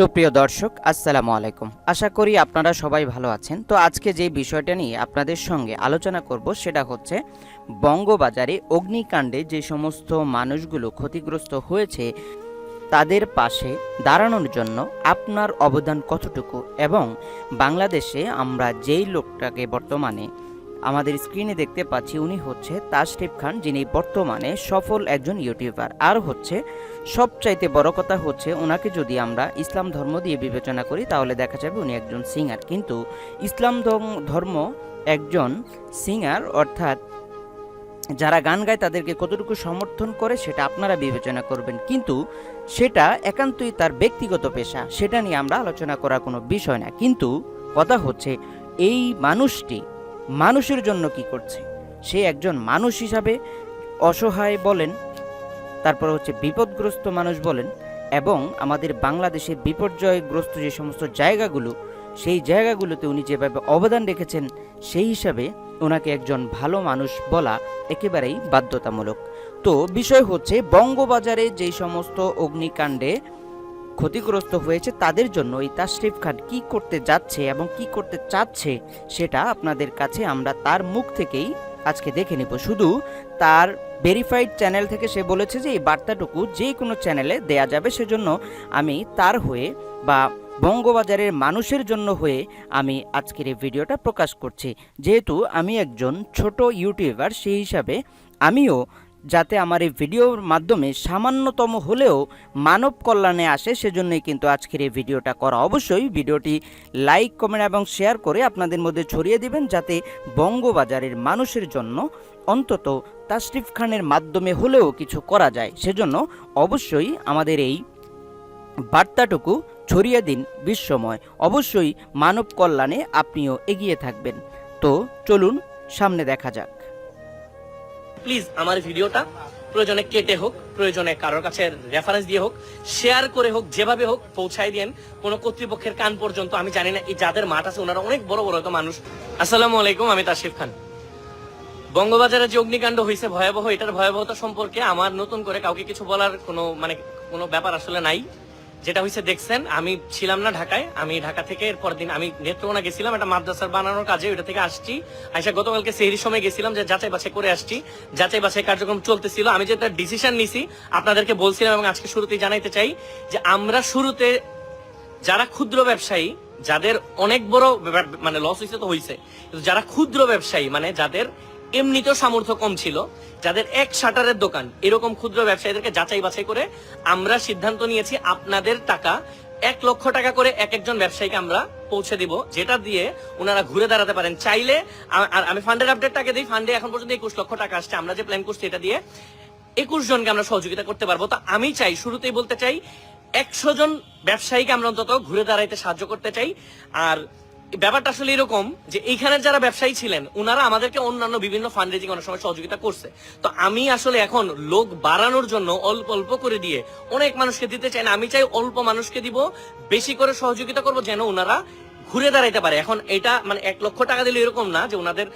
সুপ্রিয় দর্শক, আসসালামু আলাইকুম। আশা করি আপনারা সবাই ভালো আছেন। তো আজকে যে বিষয়টা নিয়ে আপনাদের সঙ্গে আলোচনা করব সেটা হচ্ছে, বঙ্গবাজারে অগ্নিকাণ্ডে যে সমস্ত মানুষগুলো ক্ষতিগ্রস্ত হয়েছে, তাদের পাশে দাঁড়ানোর জন্য আপনার অবদান কতটুকু? এবং বাংলাদেশে আমরা যেই লোকটাকে বর্তমানে আমাদের স্ক্রিনে দেখতে পাচ্ছি উনি হচ্ছে তাশরিফ খান, যিনি বর্তমানে সফল একজন ইউটিউবার। আর হচ্ছে, সবচাইতে বড় কথা হচ্ছে ওনাকে যদি আমরা ইসলাম ধর্ম দিয়ে বিবেচনা করি, তাহলে দেখা যাবে উনি একজন সিঙ্গার। কিন্তু ইসলাম ধর্ম- একজন সিঙ্গার, অর্থাৎ যারা গান গায়, তাদেরকে কতটুকু সমর্থন করে, সেটা আপনারা বিবেচনা করবেন। কিন্তু সেটা একান্তই তার ব্যক্তিগত পেশা, সেটা নিয়ে আমরা আলোচনা করার কোনো বিষয় না। কিন্তু কথা হচ্ছে, এই মানুষটি মানুষের জন্য কি করছে? সে একজন মানুষ হিসাবে অসহায় বলেন, তারপর হচ্ছে বিপদগ্রস্ত মানুষ বলেন, এবং আমাদের বাংলাদেশের বিপর্যয়গ্রস্ত যে সমস্ত জায়গাগুলো, সেই জায়গাগুলোতে উনি যেভাবে অবদান রেখেছেন, সেই হিসাবে ওনাকে একজন ভালো মানুষ বলা একেবারেই বাধ্যতামূলক। তো বিষয় হচ্ছে, বঙ্গবাজারে যেই সমস্ত অগ্নিকাণ্ডে ক্ষতিগ্রস্ত হয়েছে তাদের জন্য এই তাশরিফ খান কি করতে যাচ্ছে এবং কি করতে চাচ্ছে সেটা আপনাদের কাছে আমরা তার মুখ থেকেই আজকে দেখে নেব। শুধু তার ভেরিফাইড চ্যানেল থেকে সে বলেছে যে এই বার্তাটুকু যে কোনো চ্যানেলে দেয়া যাবে, সেজন্য আমি তার হয়ে বা বঙ্গবাজারের মানুষের জন্য হয়ে আমি আজকের এই ভিডিওটা প্রকাশ করছি। যেহেতু আমি একজন ছোট ইউটিউবার সেই হিসাবে আমিও যাতে আমার এই ভিডিওর মাধ্যমে সামান্যতম হলেও মানব কল্যাণে আসে, সেজন্যই কিন্তু আজকের এই ভিডিওটা করা। অবশ্যই ভিডিওটি লাইক, কমেন্ট এবং শেয়ার করে আপনাদের মধ্যে ছড়িয়ে দিবেন যাতে বঙ্গবাজারের মানুষের জন্য অন্তত তাশরিফ খানের মাধ্যমে হলেও কিছু করা যায়। সেজন্য অবশ্যই আমাদের এই বার্তাটুকু ছড়িয়ে দিন বিশ্বময়। অবশ্যই মানব কল্যাণে আপনিও এগিয়ে থাকবেন। তো চলুন, সামনে দেখা যাক। প্লিজ আমার ভিডিওটা প্রয়োজনে কেটে হোক, প্রয়োজনে কারোর কাছে রেফারেন্স দিয়ে হোক শেয়ার করে হোক, যেভাবে হোক পৌঁছাই দেন কোন কর্তৃপক্ষের কান পর্যন্ত, আমি জানি না এই যাদের মাঠ আছে, ওনারা অনেক বড় বড় তো মানুষ। আসসালামু আলাইকুম, আমি তাশরিফ খান। বঙ্গবাজারে যে অগ্নিকাণ্ড হয়েছে ভয়াবহ, এটার ভয়াবহতা সম্পর্কে আমার নতুন করে কাউকে কিছু বলার কোনো মানে কোনো ব্যাপার আসলে নাই। যেটা হয়েছে দেখছেন, আমি ছিলাম না ঢাকায়, আমি ঢাকা থেকে এরপর দিন আমি নেত্রকোনা গেছিলাম, একটা মাদ্রাসার বানানোর কাজে ওইটা থেকে আসছি। আইসা গতকালকে সেহরির সময় গেছিলাম যে যাচাই বাছাই করে আসছি। যাচাই বাছাই কার্যক্রম চলতেছিল, আমি যে যেটা ডিসিশন নিছি, আপনাদেরকে বলছিলাম এবং আজকে শুরুতেই জানাইতে চাই যে আমরা শুরুতে যারা ক্ষুদ্র ব্যবসায়ী, যাদের অনেক বড় মানে লস হয়েছে তো হয়েছে কিন্তু যারা ক্ষুদ্র ব্যবসায়ী মানে যাদের এমনিতেও সামর্থ্য কম ছিল। যাদের এক শাটারের দোকান, এরকম ক্ষুদ্র ব্যবসায়ীদেরকে যাচাই বাছাই করে আমরা সিদ্ধান্ত নিয়েছি আপনাদের টাকা, এক লক্ষ টাকা করে এক একজন ব্যবসায়ীকে আমরা পৌঁছে দিব, যেটা দিয়ে ওনারা ঘুরে দাঁড়াতে পারেন। চাইলে আর আমি ফান্ডের আপডেটটাকে দিই ফান্ডে এখন পর্যন্ত একুশ লক্ষ টাকা আসছে। আমরা যে প্ল্যান করছি এটা দিয়ে একুশ জনকে আমরা সহযোগিতা করতে পারব। তো আমি চাই, শুরুতেই বলতে চাই, একশো জন ব্যবসায়ীকে আমরা অন্তত ঘুরে দাঁড়াইতে সাহায্য করতে চাই। আর ব্যাপারটা আসলে এরকম যে এইখানের যারা ব্যবসায়ী ছিলেন ওনারা আমাদেরকে অন্যান্য বিভিন্ন ফান্ড রেজিং অনেক সময় সহযোগিতা করছে। তো আমি আসলে এখন লোক বাড়ানোর জন্য অল্প অল্প করে দিয়ে অনেক মানুষকে দিতে চাই না। আমি চাই অল্প মানুষকে দিব, বেশি করে সহযোগিতা করব যেন ওনারা ঘুরে দাঁড়াইতে পারে। এখন এটা মানে এক লক্ষ টাকা দিলে এরকম না যে ওনাদের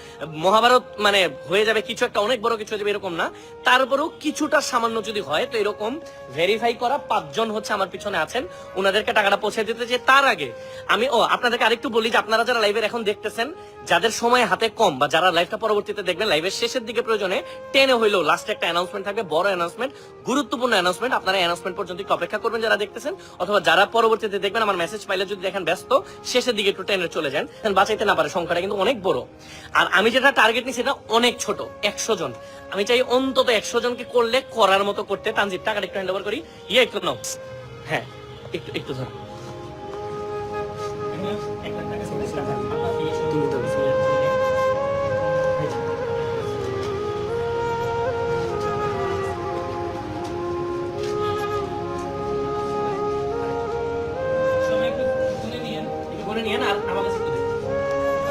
মহাভারত মানে হয়ে যাবে কিছু একটা, অনেক বড় কিছু হয়ে যাবে এরকম না। তারপরেও কিছুটা সামান্য যদি হয়, তো এরকম ভেরিফাই করা পাঁচজন হচ্ছে আমার পিছনে আছেন। ওনাদেরকে টাকাটা পৌঁছে দিতে যে তার আগে আমি, ও, আপনাদেরকে আরেকটু বলি যে আপনারা যারা লাইভের এখন দেখতেছেন, যাদের সময় হাতে কম বা যারা লাইভটা পরবর্তীতে দেখবেন লাইভের শেষের দিকে প্রয়োজনে টেনে হইলেও লাস্টে একটা অ্যানাউন্সমেন্ট থাকবে, বড় অ্যানাউন্সমেন্ট গুরুত্বপূর্ণ অ্যানাউন্সমেন্ট আপনারা অ্যানাউন্সমেন্ট পর্যন্ত অপেক্ষা করবেন যারা দেখতেছেন, অথবা যারা পরবর্তীতে দেখবেন, আমার মেসেজ পাইলে যদি দেখেন ব্যস্ত, শেষের দিকে একটু টেনে চলে যান বাঁচাইতে না পারে সংখ্যাটা কিন্তু অনেক বড়। আর আমি যেটা টার্গেট নিই সেটা অনেক ছোট, একশো জন। আমি চাই অন্তত একশো জনকে করলে, করার মতো করতে তানজিব টাকাটা একটু হ্যান্ড ওভার করি। ইয়ে একটু নাও। হ্যাঁ একটু একটু ধর।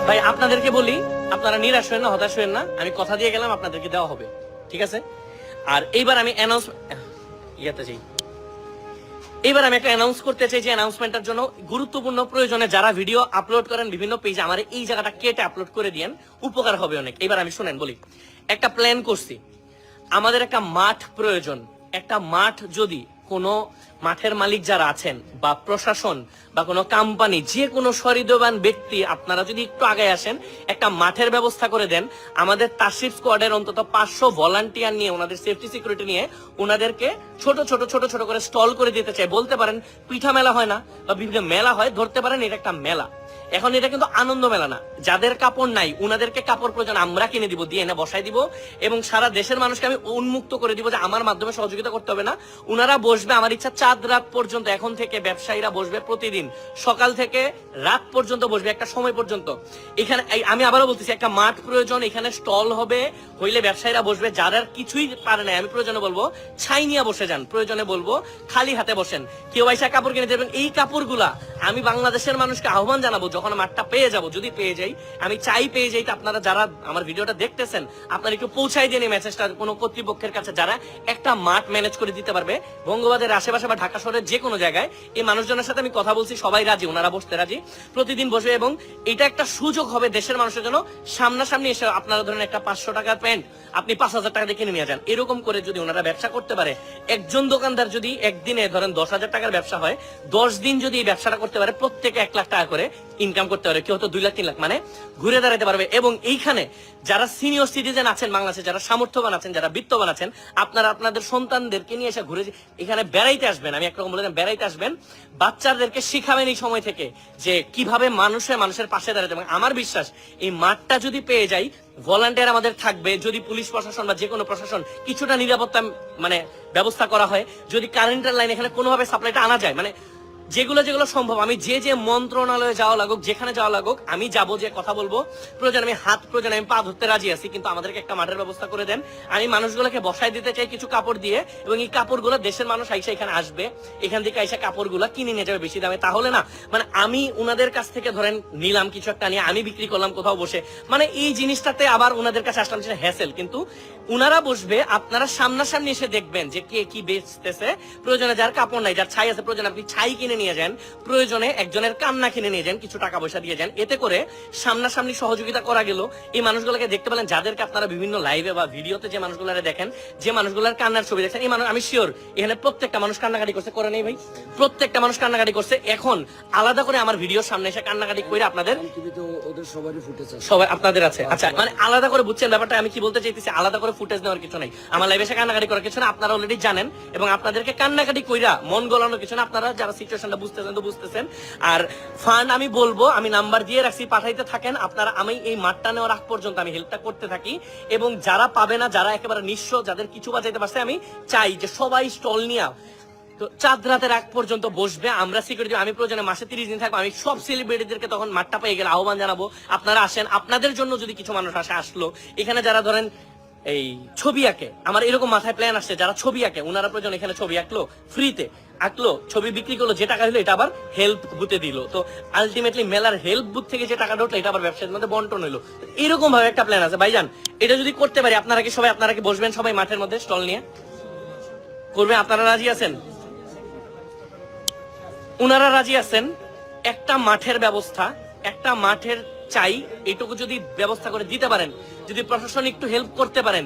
ভাই, আপনাদেরকে বলি, আপনারা নিরাশ হয়েন না, হতাশ হয়েন না। আমি কথা দিয়ে গেলাম, আপনাদেরকে দেওয়া হবে। ঠিক আছে? আর এইবার আমি অ্যানাউন্স ইয়াতে যাই। এবার আমি একটা অ্যানাউন্স করতে চাই যে অ্যানাউন্সমেন্টের জন্য গুরুত্বপূর্ণ প্রয়োজনে যারা ভিডিও আপলোড করেন, বিভিন্ন পেজে আমার এই জায়গাটা কেটে আপলোড করে দিয়েন, উপকার হবে অনেক। এবার আমি শুনেন, বলি। একটা প্ল্যান করছি। আমাদের একটা মাঠ প্রয়োজন। একটা মাঠ যদি কোনো মাঠের মালিক যারা আছেন বা প্রশাসন বা কোনো কোম্পানি যে কোনো সরিদবান ব্যক্তি, আপনারা যদি একটু আগে আসেন, একটা মাঠের ব্যবস্থা করে দেন। আমাদের তাসিফ স্কোয়াডের অন্তত পাঁচশো ভলান্টিয়ার নিয়ে, ওনাদের সেফটি সিকিউরিটি নিয়ে, ওনাদেরকে ছোট ছোট ছোট ছোট করে স্টল করে দিতে চাই। বলতে পারেন, পিঠা মেলা হয় না বা বিভিন্ন মেলা হয়, ধরতে পারেন, এটা একটা মেলা। এখন এটা কিন্তু আনন্দ মেলা না। যাদের কাপড় নাই, উনাদেরকে কাপড় প্রয়োজন, আমরা কিনে দিব, দিয়ে এনে বসাই দিব। এবং সারা দেশের মানুষকে আমি উন্মুক্ত করে দিব যে আমার মাধ্যমে সহযোগিতা করতে হবে না। উনারা বসবে, আমার ইচ্ছা চাঁদ রাত পর্যন্ত, এখন থেকে ব্যবসায়ীরা বসবে প্রতিদিন। সকাল থেকে রাত পর্যন্ত বসবে, একটা সময় পর্যন্ত। এখানে আমি আবারও বলতেছি, একটা মাঠ প্রয়োজন, এখানে স্টল হবে, হইলে ব্যবসায়ীরা বসবে। যারা কিছুই পারে না আমি প্রয়োজনে বলব, ছাই নিয়ে বসে যান, প্রয়োজনে বলব, খালি হাতে বসেন। কেউ আইসা কাপড় কিনে দেবেন, এই কাপড়গুলা আমি বাংলাদেশের মানুষকে আহ্বান জানাব যখন মাঠটা পেয়ে যাব, যদি পেয়ে যাই। আমি চাই পেয়ে যাই আপনারা যারা আমার ভিডিওটা দেখতেছেন, আপনারা একটু পৌঁছাই দিন এই মেসেজটা কোনো কর্তৃপক্ষের কাছে যারা একটা মাঠ ম্যানেজ করে দিতে পারবে বঙ্গবাজারের আশেপাশে বা ঢাকা শহরের যে কোনো জায়গায়, এই মানুষজনের সাথে আমি কথা বলছি, সবাই রাজি, ওনারা বসতে রাজি। প্রতিদিন বসবে এবং এটা একটা সুযোগ হবে দেশের মানুষের জন্য, সামনাসামনি এসে আপনারা ধরেন একটা পাঁচশো টাকার প্যান্ট, আপনি পাঁচ হাজার টাকা কিনে নিয়ে যান। এরকম করে যদি ওনারা ব্যবসা করতে পারে, একজন দোকানদার যদি একদিনে ধরেন দশ হাজার টাকার ব্যবসা হয়, দশ দিন যদি এই ব্যবসাটা করতে পারে, প্রত্যেকে এক লাখ টাকা করে ইনকাম করতে পারে কেউ তো দুই লাখ, তিন লাখ মানে ঘুরে দাঁড়াতে পারবে। এবং এইখানে যারা সিনিয়র সিটিজেন আছেন বাংলাদেশে, যারা সামর্থ্যবান আছেন, যারা বিত্তবান আছেন, আপনারা আপনাদের সন্তানদেরকে নিয়ে এসে ঘুরে এখানে বেড়াইতে আসবেন, আমি একরকম বলে বেড়াইতে আসবেন। বাচ্চাদেরকে শিখাবেন এই সময় থেকে যে কীভাবে মানুষে মানুষের পাশে দাঁড়াতে এবং আমার বিশ্বাস, এই মাঠটা যদি পেয়ে যাই ভলান্টিয়ার আমাদের থাকবে, যদি পুলিশ প্রশাসন বা যে কোনো প্রশাসন কিছুটা নিরাপত্তা মানে ব্যবস্থা করা হয়, যদি কারেন্টের লাইন এখানে কোনোভাবে সাপ্লাইটা আনা যায় মানে যেগুলো যেগুলো সম্ভব, আমি যে যে মন্ত্রণালয়ে যাওয়া লাগুক, যেখানে যাওয়া লাগুক, আমি যাব যে কথা বলব। প্রয়োজন, আমি হাত, প্রয়োজন, আমি পা ধরতে রাজি আছি, কিন্তু আমাদেরকে একটা মাঠের ব্যবস্থা করে দেন। আমি মানুষগুলোকে বসাই দিতে চাই কিছু কাপড় দিয়ে, এবং এই কাপড়গুলো দেশের মানুষ আইসা এখানে আসবে, এখান থেকে আইসা কাপড়গুলো কিনে নিয়ে যাবে বেশি দামে। তাহলে না মানে আমি উনাদের কাছ থেকে ধরেন নিলাম কিছু একটা নিয়ে, আমি বিক্রি করলাম কোথাও বসে মানে এই জিনিসটাতে আবার উনাদের কাছে আসলাম সেটা হ্যাসেল কিন্তু উনারা বসবে, আপনারা সামনাসামনি এসে দেখবেন যে কে কি বেচতেছে, প্রয়োজনে যার কাপড় নাই, যার ছাই আছে, প্রয়োজনে আপনি ছাই কিনে নিয়ে যান প্রয়োজনে একজনের কান্না কিনে নিয়ে যান কিছু টাকা পয়সা দিয়ে যান। এতে করে সামনাসামনি সহযোগিতা করা গেল। এই মানুষগুলোকে দেখতে পেলেন যাদেরকে আপনারা বিভিন্ন লাইভে বা ভিডিওতে যে মানুষগুলারে দেখেন যে মানুষগুলার কান্নার ছবি দেখছেন এই মানুষ আমি শিওর এখানে প্রত্যেকটা মানুষ কান্নাকাটি করছে করে নেই ভাই। প্রত্যেকটা মানুষ কান্নাকাটি করছে। এখন আলাদা করে আমার ভিডিওর সামনে এসে কান্নাকাটি করে আপনাদের সবাই আপনাদের আছে। আচ্ছা মানে আলাদা করে বুঝছেন ব্যাপারটা আমি কি বলতে চাইতেছি আলাদা করে ফুটেজ নেওয়ার কিছু নাই। আমার লাইভে এসে কান্নাকাটি করার কিছু না আপনারা অলরেডি জানেন। এবং আপনাদেরকে কান্নাকাটি কইরা মন গলানোর কিছু না আপনারা যারা বুঝতেছেন তো বুঝতেছেন। আর আমি বলব, আমি নাম্বার দিয়ে রাখছি, পাঠাইতে থাকেন। আপনারা, আমি এই মাঠটা নেওয়ার আগ পর্যন্ত আমি হেল্পটা করতে থাকি। এবং যারা পাবে না, যারা একেবারে নিঃস্ব, যাদের কিছু বাজাইতে পারছে, আমি চাই যে সবাই স্টল নিয়ে তো চাঁদ রাতের আগ পর্যন্ত বসবে, আমরা সিকিউরিটি আমি প্রয়োজনে মাসে তিরিশ দিন থাকব, আমি সব সেলিব্রিটিদেরকে তখন মাঠটা পেয়ে গেলে আহ্বান জানাব। আপনারা আসেন, আপনাদের জন্য যদি কিছু মানুষ আসে, আসলো। এখানে যারা ধরেন এই ছবি আঁকে। আমার এরকম মাথায় প্ল্যান আসছে, যারা ছবি আঁকে ওনারা প্রয়োজন এখানে ছবি আঁকলো ফ্রিতে আঁকলো, ছবি বিক্রি করল, যে টাকা হলো এটা আবার হেল্প বুথে দিল। তো আলটিমেটলি মেলার হেল্প বুথ থেকে যে টাকাটা উঠল, এটা আবার ব্যবসার মধ্যে বন্টন হলো এরকম ভাবে একটা প্ল্যান আছে। ভাইজান, এটা যদি করতে পারি, আপনারা কি সবাই, আপনারা কি বসবেন সবাই মাঠের মধ্যে স্টল নিয়ে? করবে, আপনারা রাজি আছেন? উনারা রাজি আছেন, একটা মাঠের ব্যবস্থা, একটা মাঠের চাই, এটুকু যদি ব্যবস্থা করে দিতে পারেন যদি প্রশাসন একটু হেল্প করতে পারেন,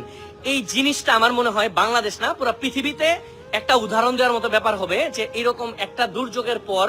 এই জিনিসটা আমার মনে হয় বাংলাদেশ না, পুরো পৃথিবীতে একটা উদাহরণ দেওয়ার মতো ব্যাপার হবে যে এরকম একটা দুর্যোগের পর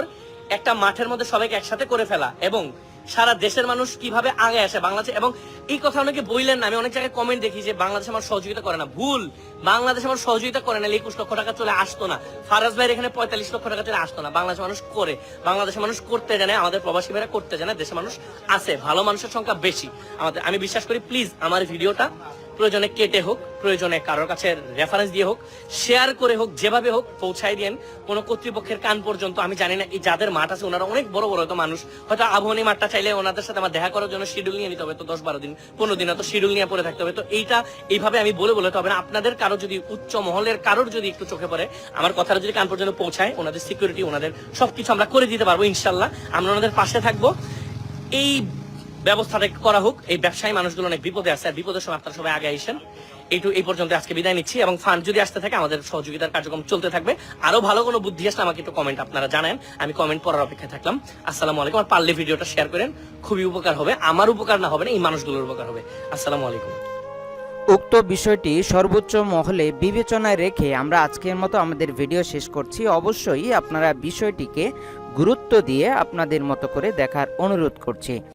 একটা মাঠের মধ্যে সবাইকে একসাথে করে ফেলা এবং সারা দেশের মানুষ কীভাবে আগে আসে বাংলাদেশে? এবং এই কথা অনেকে বইলেন না, আমি অনেক জায়গায় কমেন্ট দেখি যে বাংলাদেশ আমার সহযোগিতা করে না। ভুল! বাংলাদেশ আমার সহযোগিতা করে না একুশ লক্ষ টাকা চলে আসতো না। ফারাজ ভাইয়ের এখানে পঁয়তাল্লিশ লক্ষ টাকা চলে আসতো না। বাংলাদেশ মানুষ করে। বাংলাদেশের মানুষ করতে জানে, আমাদের প্রবাসী ভাইরা করতে জানে, দেশের মানুষ আছে। ভালো মানুষের সংখ্যা বেশি। আমাদের আমি বিশ্বাস করি প্লিজ আমার ভিডিওটা প্রয়োজনে কেটে হোক, প্রয়োজনে কারোর কাছে রেফারেন্স দিয়ে হোক শেয়ার করে হোক, যেভাবে হোক পৌঁছাই দিয়েন কোনো কর্তৃপক্ষের কান পর্যন্ত, আমি জানি না এই যাদের মাঠ আছে, ওনারা অনেক বড় বড় হয়তো মানুষ। হয়তো আবহনী মাঠটা চাইলে ওনাদের সাথে আমার দেখা করার জন্য শিডিউল নিয়ে নিতে হবে, তো দশ বারো দিন, পনেরো দিন হয়তো শিডিউল নিয়ে পরে থাকতে হবে। তো এইটা এইভাবে আমি বলে বলে তবে না, আপনাদের কারও যদি উচ্চ মহলের কারোর যদি একটু চোখে পড়ে, আমার কথাটা যদি কান পর্যন্ত পৌঁছায়, ওনাদের সিকিউরিটি ওনাদের সবকিছু আমরা করে দিতে পারব ইনশাল্লাহ আমরা ওনাদের পাশে থাকব। এই ব্যবস্থাটা করা হোক, এই ব্যবসায়ী মানুষগুলো অনেক বিপদে আছে, আর বিপদের সময় আপনারা সবাই আগে আইসেন। এইটু এই পর্যন্ত আজকে বিদায় নিচ্ছি এবং ফান্ড যদি আসতে থাকে, আমাদের সহযোগিতার কার্যক্রম চলতে থাকবে। আরও ভালো কোনো বুদ্ধি আসলে আমাকে একটু কমেন্ট আপনারা জানেন। আমি কমেন্ট পড়ার অপেক্ষায় থাকলাম। আসসালামু আলাইকুম, আর পারলে ভিডিওটা শেয়ার করেন। খুবই উপকার হবে। আমার উপকার না হবে না, এই মানুষগুলোর উপকার হবে। আসসালামু আলাইকুম। উক্ত বিষয়টি সর্বোচ্চ মহলে বিবেচনায় রেখে আমরা আজকের মতো আমাদের ভিডিও শেষ করছি। অবশ্যই আপনারা বিষয়টিকে গুরুত্ব দিয়ে আপনাদের মতো করে দেখার অনুরোধ করছি।